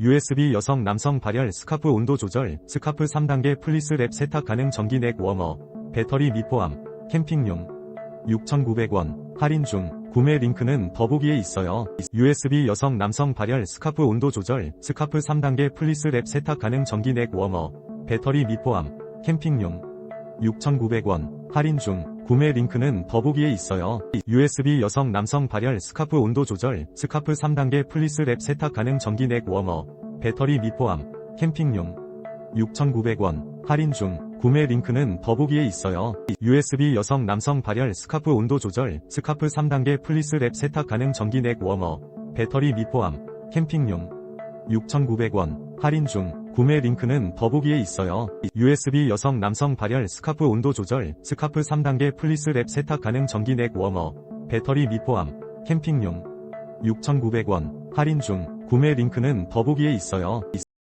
USB 여성 남성 발열 스카프 온도 조절, 스카프 3단계 플리스 랩 세탁 가능 전기 넥 워머, 배터리 미 포함, 캠핑용. 6,900원, 할인 중, 구매 링크는 더보기에 있어요. USB 여성 남성 발열 스카프 온도 조절, 스카프 3단계 플리스 랩 세탁 가능 전기 넥 워머, 배터리 미 포함, 캠핑용. 6,900원, 할인 중, 구매 링크는 더보기에 있어요. USB 여성 남성 발열 스카프 온도 조절, 스카프 3단계 플리스 랩 세탁 가능 전기 넥 워머, 배터리 미 포함, 캠핑용. 6,900원, 할인 중, 구매 링크는 더보기에 있어요. USB 여성 남성 발열 스카프 온도 조절, 스카프 3단계 플리스 랩 세탁 가능 전기 넥 워머, 배터리 미 포함, 캠핑용. 6,900원, 할인 중, 구매 링크는 더보기에 있어요. USB 여성 남성 발열 스카프 온도 조절, 스카프 3단계 플리스 랩 세탁 가능 전기 넥 워머, 배터리 미 포함, 캠핑용. 6,900원, 할인 중, 구매 링크는 더보기에 있어요.